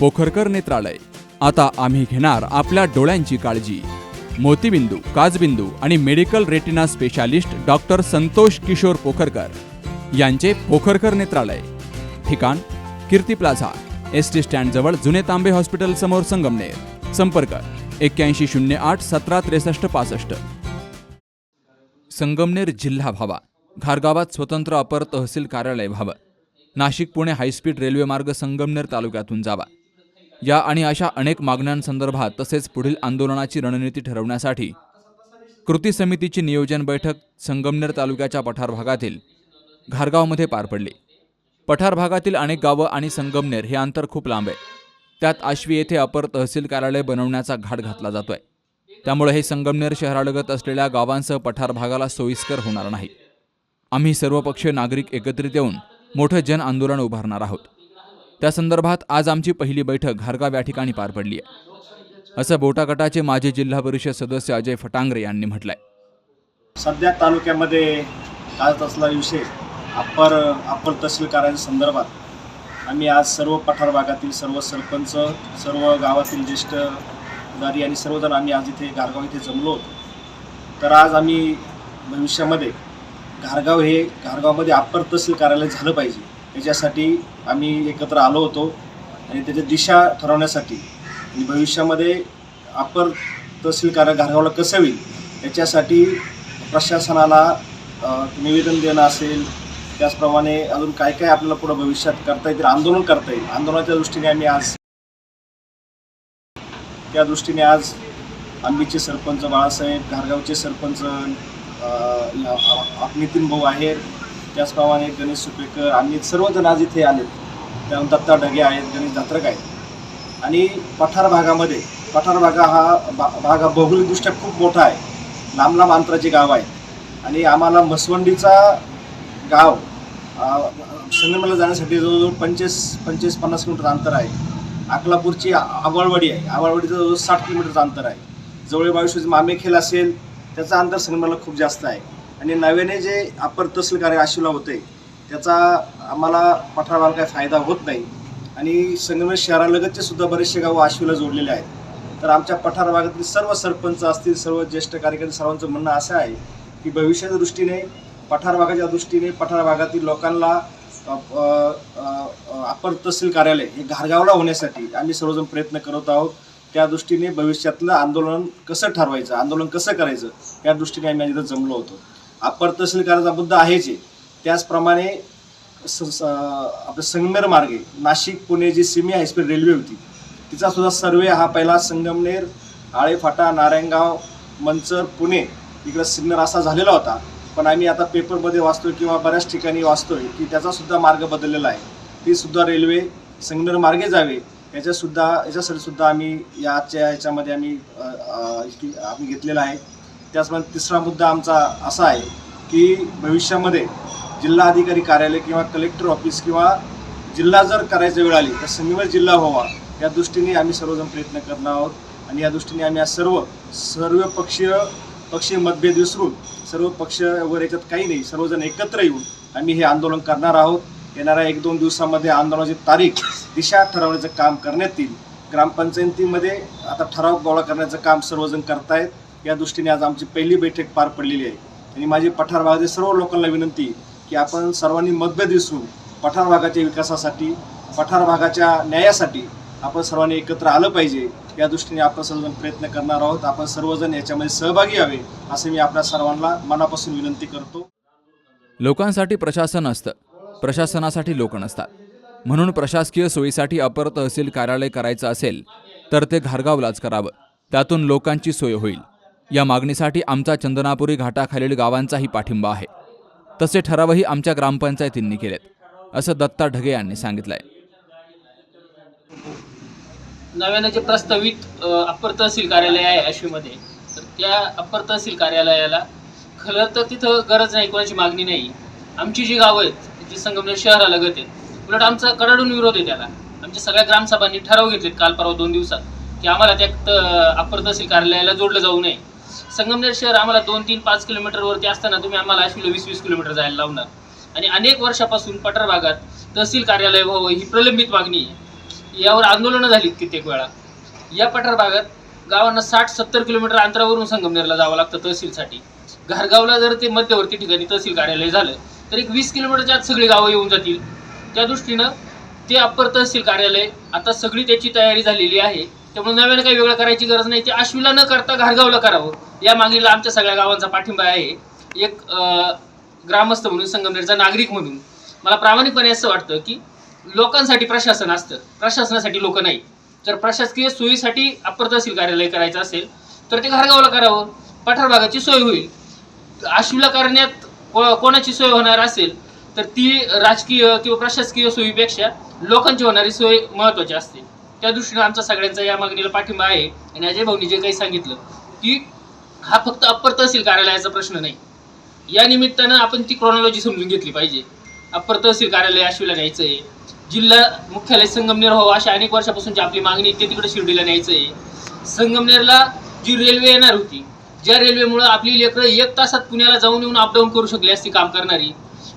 पोखरकर नेत्रालय. आता आम्ही घेणार आपल्या डोळ्यांची काळजी. मोतीबिंदू काजबिंदू आणि medical retina specialist doctor Santosh Kishor Pokharkar यांचे पोखरकर नेत्रालय. ठिकाण कीर्ती प्लाझा एस टी स्टँडजवळ जुने तांबे हॉस्पिटल समोर संगमनेर. संपर्क एक्क्याऐंशी शून्य आठ सतरा त्रेसष्ट पासष्ट. संगमनेर जिल्हा व्हावा. घारगावात स्वतंत्र अपर तहसील कार्यालय व्हावं. नाशिक पुणे हायस्पीड रेल्वे मार्ग संगमनेर तालुक्यातून जावा. या आणि अशा अनेक मागण्यांसंदर्भात तसेच पुढील आंदोलनाची रणनीती ठरवण्यासाठी कृती समितीची नियोजन बैठक संगमनेर तालुक्याच्या पठार भागातील घारगावमध्ये पार पडली. पठार भागातील अनेक गावं आणि संगमनेर हे अंतर खूप लांब आहे. त्यात आश्वी येथे अपर तहसील कार्यालय बनवण्याचा घाट घातला जातोय. त्यामुळे हे संगमनेर शहरालगत असलेल्या गावांसह पठार भागाला सोयीस्कर होणार नाही. आम्ही सर्वपक्षीय नागरिक एकत्रित येऊन मोठं जन आंदोलन उभारणार आहोत. त्या संदर्भात आज आमची पहिली बैठक घारगाव या ठिकाणी पार पडली आहे. असं बोटा गटाचे माजी जिल्हा परिषद सदस्य अजय फटांगरे यांनी म्हटलंय. सध्या तालुक्यामध्ये गाजत असला विषय अप्पर अप्पर तहसील संदर्भात आम्ही आज सर्व पठार भागातील सर्व सरपंच सर्व गावातील ज्येष्ठ दारी आणि सर्वजण आम्ही आज इथे घारगाव इथे जमलो होतो. तर आज आम्ही भविष्यामध्ये घारगाव हे घारगावमध्ये अप्पर तहसील कार्यालय झालं पाहिजे. याच्यासाठी आम्ही एकत्र आलो होतो आणि त्याची दिशा ठरवण्यासाठी. आणि भविष्यामध्ये अपर तहसील कार्य घारगावला कसं होईल याच्यासाठी प्रशासनाला निवेदन देणं असेल त्याचप्रमाणे अजून काय काय आपल्याला पुढं भविष्यात करता येतील आंदोलन करता येईल आंदोलनाच्या दृष्टीने आम्ही आज त्या दृष्टीने आज आंबीचे सरपंच बाळासाहेब घारगावचे सरपंच नितीन भाऊ आहेर त्याचप्रमाणे गणेश सुपेकर आम्ही सर्वजण आज इथे आलेत. त्यानंतर दत्ता ढगे आहेत गणेश जात्रक आहेत. आणि पठार भागामध्ये पठार भागा हा भा भाग हा भौगोलिकदृष्ट्या खूप मोठा आहे. लांब लांब अंतराचे गाव आहे. आणि आम्हाला मसवंडीचा गाव संगमला जाण्यासाठी जवळजवळ पंचवीस पंचवीस पन्नास किलोमीटर अंतर आहे. अकलापूरची आवळवाडी आवाळवाडी आहे. आवळवाडीचं जवळ साठ किलोमीटरचं अंतर आहे. जवळ बावीस मामेखेल असेल त्याचं अंतर संगमला खूप जास्त आहे. आणि नव्याने जे अपर तहसील कार्य आशिवला होते त्याचा आम्हाला पठाराला काही फायदा होत नाही. आणि संगमेश शहरालगतचे सुद्धा बरेचसे गावं आशिवला जोडलेले आहेत. तर आमच्या पठार भागातील सर्व सरपंच असतील सर्व ज्येष्ठ कार्यकर्ते सर्वांचं म्हणणं असं आहे की भविष्याच्या दृष्टीने पठार भागाच्या दृष्टीने पठार भागातील लोकांना अपर तहसील कार्यालय हे घारगावला होण्यासाठी आम्ही सर्वजण प्रयत्न करत आहोत. त्या दृष्टीने भविष्यातलं आंदोलन कसं ठरवायचं आंदोलन कसं करायचं या दृष्टीने आम्ही आज इथं जमलो होतो. अपर तहसील कार्याचा मुद्दा आहेच आहे त्याचप्रमाणे स स- आपलं संगमेर मार्गे नाशिक पुणे जी सिमी हायस्पीड रेल्वे होती तिचा सुद्धा सर्वे हा पहिला संगमनेर आळेफाटा नारायणगाव मंचर पुणे इकडं सिग्नल असा झालेला होता. पण आम्ही आता पेपरमध्ये वाचतोय किंवा बऱ्याच ठिकाणी वाचतोय की त्याचासुद्धा मार्ग बदललेला आहे. ती सुद्धा रेल्वे संगमेर मार्गे जावे याच्यासुद्धा याच्यासाठी सुद्धा आम्ही याच्या याच्यामध्ये आम्ही आम्ही घेतलेला आहे. त्याचप्रमाणे तिसरा मुद्दा आमचा असा आहे की भविष्यामध्ये जिल्हा अधिकारी कार्यालय किंवा कलेक्टर ऑफिस किंवा जिल्हा जर करायची वेळ आली तर संगमेर जिल्हा व्हावा. या दृष्टीने आम्ही सर्वजण प्रयत्न करणार आहोत आणि या दृष्टीने आम्ही आज सर्व सर्व पक्षीय पक्षीय मतभेद विसरून सर्व पक्ष वगैरे याच्यात काही नाही सर्वजण एकत्र येऊन आम्ही हे आंदोलन करणार आहोत. येणाऱ्या एक दोन दिवसामध्ये आंदोलनाची तारीख दिशा ठरवण्याचं काम करण्यात येईल. ग्रामपंचायतीमध्ये आता ठराव गोळा करण्याचं काम सर्वजण करतायत. या दृष्टीने आज आमची पहिली बैठक पार पडलेली आहे. आणि माझी पठार भागातील सर्व लोकांना विनंती की आपण सर्वांनी मतभेद विसरून पठार भागाच्या विकासासाठी पठार भागाच्या न्यायासाठी आपण सर्वांनी एकत्र आलं पाहिजे. या दृष्टीने आपण सर्वजण प्रयत्न करणार आहोत. आपण सर्वजण याच्यामध्ये सहभागी व्हावे असं मी आपल्या सर्वांना मनापासून विनंती करतो. लोकांसाठी प्रशासन असतं. प्रशासनासाठी लोक नसतात. म्हणून प्रशासकीय सोयीसाठी अपर तहसील कार्यालय करायचं असेल तर ते घारगावलाच करावं. त्यातून लोकांची सोय होईल. या मागणीसाठी आमचा चंदनापुरी घाटाखालील गावांचाही पाठिंबा आहे. तसे ठरावही आमच्या ग्रामपंचायतींनी केलेत असं दत्ता ढगे यांनी सांगितलंय. नव्यानं जे प्रस्तावित अप्पर तहसील कार्यालय आहे आश्वीमध्ये तर त्या अप्पर तहसील कार्यालयाला खरं तर तिथं गरज नाही कोणाची मागणी नाही. आमची जी गावं आहेत जी संगमनेर शहरालगत आहेत उलट आमचा कडाडून विरोध आहे त्याला. आमच्या सगळ्या ग्रामसभांनी ठराव घेतलेत काल परवा दोन दिवसात की आम्हाला त्या अप्पर तहसील कार्यालयाला जोडलं जाऊ नये. संगमनेर शहर आम्हाला दोन तीन पाच किलोमीटरवरती असताना तुम्ही आम्हाला अशी वीस वीस किलोमीटर जायला लावणार. आणि अनेक वर्षापासून पठार भागात तहसील कार्यालय व्हावं ही प्रलंबित मागणी आहे. यावर आंदोलनं झालीत कित्येक वेळा. या पठार भागात गावांना साठ सत्तर किलोमीटर अंतरावरून संगमनेरला जावं लागतं तहसीलसाठी. घारगावला जर ते मध्यवर्ती ठिकाणी तहसील कार्यालय झालं तर एक वीस किलोमीटरच्या आत सगळी गावं येऊन जातील. त्या दृष्टीनं ते अप्पर तहसील कार्यालय आता सगळी त्याची तयारी झालेली आहे. त्यामुळे नव्यानं काही वेगळं करायची गरज नाही. ते आश्वीला न करता घारगावला करावं. या मागणीला आमच्या सगळ्या गावांचा पाठिंबा आहे. एक ग्रामस्थ म्हणून संगमनेरचा नागरिक म्हणून. मला प्रामाणिकपणे असं वाटतं की लोकांसाठी प्रशासन असतं. प्रशासनासाठी लोक नाही. जर प्रशासकीय सोयीसाठी अप्पर तहसील कार्यालय करायचं असेल तर ते घारगावला करावं. पठार भागाची सोय होईल. आश्वीला करण्यात को- कोणाची सोय होणार असेल तर ती राजकीय किंवा प्रशासकीय सोयीपेक्षा लोकांची होणारी सोय महत्वाची असते. त्या दृष्टीने आमचा सगळ्यांचा या मागणीला पाठिंबा आहे आणि अजय भाऊनी जे काही सांगितलं की हा फक्त अप्पर तहसील कार्यालयाचा प्रश्न नाही. या निमित्तानं आपण ती क्रॉनॉलॉजी समजून घेतली पाहिजे. अप्पर तहसील कार्यालय आश्वीला न्यायचं आहे जिल्हा मुख्यालय संगमनेर हो अशा अनेक वर्षापासूनची आपली मागणी ते तिकडे शिर्डीला न्यायचं आहे संगमनेरला जी रेल्वे येणार होती ज्या रेल्वेमुळे आपली लेकरं एक तासात पुण्याला जाऊन येऊन अपडाऊन करू शकली असती काम करणारी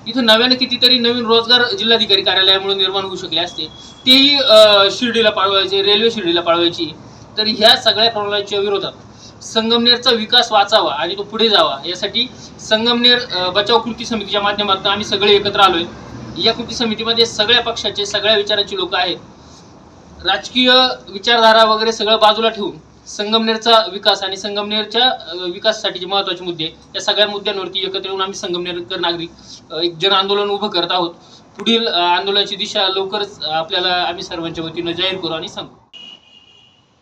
इथं नव्यानं कितीतरी नवीन रोजगार जिल्हाधिकारी कार्यालयामुळे निर्माण होऊ शकले असते. तेही शिर्डीला पाळवायचे रेल्वे शिर्डीला पाळवायची. तर ह्या सगळ्या प्रमाणाच्या विरोधात संगमनेरचा विकास वाचावा आणि तो पुढे जावा यासाठी संगमनेर बचाव कृती समितीच्या माध्यमातून आम्ही सगळे एकत्र आलोय. या कृती समितीमध्ये सगळ्या पक्षाचे सगळ्या विचाराचे लोक आहेत. राजकीय विचारधारा वगैरे सगळं बाजूला ठेवून संगमनेरचा विकास आणि संगमनेरच्या विकासासाठी जे महत्त्वाचे मुद्दे या सगळ्या मुद्द्यांवरती एकत्र येऊन आम्ही संगमनेरकर नागरिक एक जन आंदोलन उभं करत आहोत. पुढील आंदोलनाची दिशा लवकरच आपल्याला आम्ही सर्वांच्या वतीनं जाहीर करू आणि सांगू.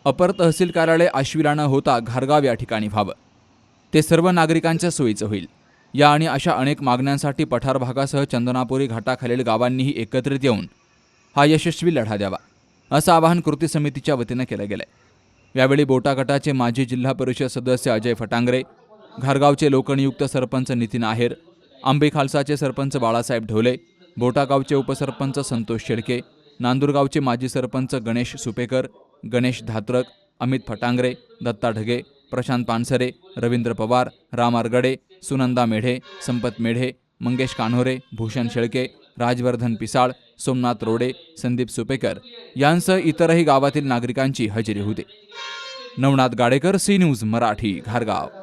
अपर तहसील कार्यालय आश्विला न होता घारगाव या ठिकाणी व्हावं. ते सर्व नागरिकांच्या सोयीचं होईल. या आणि अशा अनेक मागण्यांसाठी पठार भागासह चंदनापुरी घाटाखालील गावांनीही एकत्रित येऊन हा यशस्वी लढा द्यावा असं आवाहन कृती समितीच्या वतीनं केलं गेलं आहे यावेळी बोटागटाचे माजी जिल्हा परिषद सदस्य अजय फटांगरे घारगावचे लोकनियुक्त सरपंच नितीन आहेर आंबे खालसाचे सरपंच बाळासाहेब ढोले बोटागावचे उपसरपंच संतोष शेळके नांदूरगावचे माजी सरपंच गणेश सुपेकर गणेश धात्रक अमित फटांगरे दत्ता ढगे प्रशांत पानसरे रवींद्र पवार राम आरगडे सुनंदा मेढे संपत मेढे मंगेश कान्होरे भूषण शेळके राजवर्धन पिसाळ सोमनाथ रोडे संदीप सुपेकर यांसह इतरही गावातील नागरिकांची हजेरी होती. Navnath Gadekar C news Marathi घारगाव.